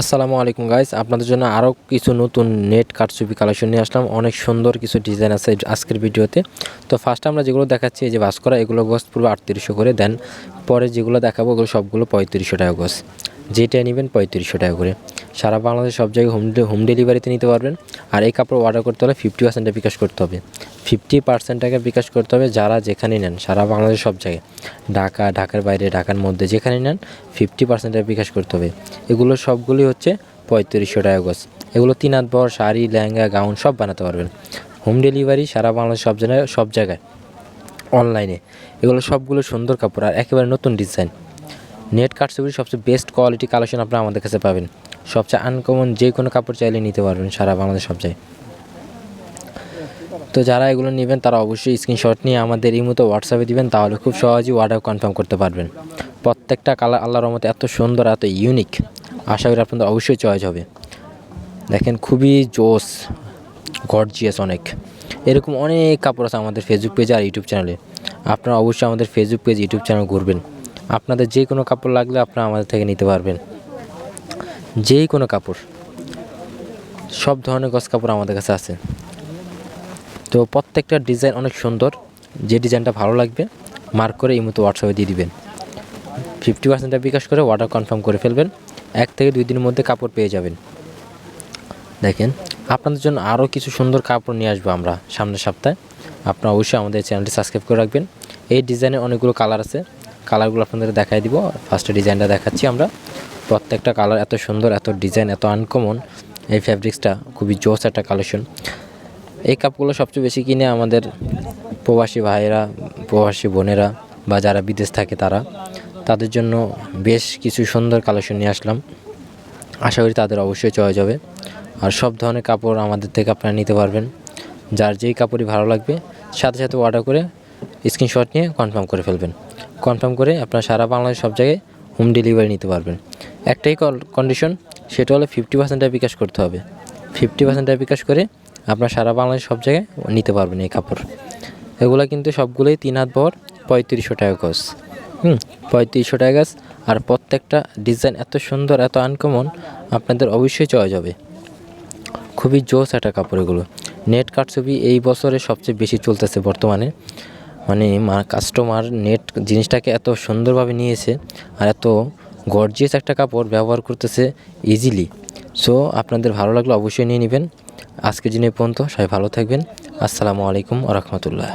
আসসালামু আলাইকুম গাইস আপনাদের জন্য আরও কিছু নতুন নেট কারচুপি কালেকশন নিয়ে আসলাম। অনেক সুন্দর কিছু ডিজাইন আছে আজকের ভিডিওতে। তো ফার্স্ট আমরা যেগুলো দেখাচ্ছি, এই যে বাস করা এগুলো গোস পুরো আটত্রিশশো করে। দেন পরে যেগুলো দেখাবো, ওগুলো সবগুলো পঁয়ত্রিশশো টাকা গোস যেটা নেবেন পঁয়ত্রিশশো টাকা করে। সারা বাংলাদেশ সব জায়গায় হোম হোম ডেলিভারিতে নিতে পারবেন। আর এই কাপড় অর্ডার করতে হলে ফিফটি পার্সেন্টে বিকাশ করতে হবে। ফিফটি পার্সেন্ট টাকা বিকাশ করতে হবে যারা যেখানে নেন, সারা বাংলাদেশ সব জায়গায়। ঢাকা, ঢাকার বাইরে, ঢাকার মধ্যে যেখানে নেন ফিফটি পার্সেন্ট বিকাশ করতে হবে। এগুলো সবগুলি হচ্ছে পঁয়ত্রিশশো টাকা গজ। এগুলো তিন হাত বর শাড়ি, লেহেঙ্গা, গাউন সব বানাতে পারবেন। হোম ডেলিভারি সারা বাংলাদেশ সব জায়গায় সব জায়গায়। অনলাইনে এগুলো সবগুলো সুন্দর কাপড় আর একেবারে নতুন ডিজাইন নেট কাটছবির সবচেয়ে বেস্ট কোয়ালিটি কালেকশন আপনারা আমাদের কাছে পাবেন। সবচেয়ে আনকমন যে কোনো কাপড় চাইলে নিতে পারবেন সারা বাংলাদেশ সব জায়গায়। তো যারা এগুলো নেবেন, তারা অবশ্যই স্ক্রিনশট নিয়ে আমাদের এই মতো হোয়াটসঅ্যাপে দিবেন, তাহলে খুব সহজেই অর্ডার কনফার্ম করতে পারবেন। প্রত্যেকটা কালার আল্লাহর রহমতে এত সুন্দর, এত ইউনিক আশা করি আপনাদের অবশ্যই চয়েস হবে। দেখেন খুবই জোস গর্জিয়াস অনেক। এরকম অনেক কাপড় আছে আমাদের ফেসবুক পেজে আর ইউটিউব চ্যানেলে আপনারা অবশ্যই আমাদের ফেসবুক পেজ ইউটিউব চ্যানেল ঘুরবেন। আপনাদের যে কোনো কাপড় লাগলে আপনারা আমাদের থেকে নিতে পারবেন। যেই কোনো কাপড়। সব ধরনের গস কাপড় আমাদের কাছে আছে। তো প্রত্যেকটা ডিজাইন অনেক সুন্দর। যে ডিজাইনটা ভালো লাগবে মার্ক করে এই মতো হোয়াটসঅ্যাপে দিয়ে দিবেন। ফিফটি পার্সেন্টটা বিকাশ করে অর্ডার কনফার্ম করে ফেলবেন। এক থেকে দুই দিনের মধ্যে কাপড় পেয়ে যাবেন। দেখেন, আপনাদের জন্য আরও কিছু সুন্দর কাপড় নিয়ে আসব আমরা সামনের সপ্তাহে। আপনারা অবশ্যই আমাদের চ্যানেলটি সাবস্ক্রাইব করে রাখবেন। এই ডিজাইনে অনেকগুলো কালার আছে। কালারগুলো আপনাদের দেখাই দিব। ফার্স্টে ডিজাইনটা দেখাচ্ছি আমরা। প্রত্যেকটা কালার এত সুন্দর, এত ডিজাইন এত আনকমন এই ফ্যাব্রিক্সটা খুবই জোস একটা কালেকশন এই কাপগুলো সবচেয়ে বেশি কিনে আমাদের প্রবাসী ভাইয়েরা, প্রবাসী বোনেরা বা যারা বিদেশ থাকে তারা, তাদের জন্য বেশ কিছু সুন্দর কালেকশন নিয়ে আসলাম। আশা করি তাদের অবশ্যই চয়েস হবে আর সব ধরনের কাপড় আমাদের থেকে আপনারা নিতে পারবেন। যার যেই কাপড়ই ভালো লাগবে, সাথে সাথে অর্ডার করে স্ক্রিনশট নিয়ে কনফার্ম করে ফেলবেন। কনফার্ম করে আপনারা সারা বাংলাদেশ সব জায়গায় হোম ডেলিভারি নিতে পারবেন। একটাই কল, কন্ডিশন, সেটা হলো ফিফটি পার্সেন্টটা বিকাশ করতে হবে। ফিফটি পার্সেন্টটা বিকাশ করে আপনার সারা বাংলাদেশ সব জায়গায় নিতে পারবেন এই কাপড়। এগুলো কিন্তু সবগুলোই তিন হাত বহর পঁয়ত্রিশশো টাকা গজ। হুম, পঁয়ত্রিশশো টাকা গাছ আর প্রত্যেকটা ডিজাইন এত সুন্দর, এত আনকমন আপনাদের অবশ্যই চয়েস যাবে খুবই জোস একটা কাপড় এগুলো। নেট কাটছবি এই বছরে সবচেয়ে বেশি চলতেছে বর্তমানে। মানে কাস্টমার নেট জিনিসটাকে এত সুন্দরভাবে নিয়েছে আর এত গর্জিয়াস একটা কাপড় ব্যবহার করতেছে ইজিলি সো আপনাদের ভালো লাগলে অবশ্যই নিয়ে নেবেন। আজকের দিনে পর্যন্ত, সবাই ভালো থাকবেন। আসসালামু আলাইকুম রহমতুল্লাহ।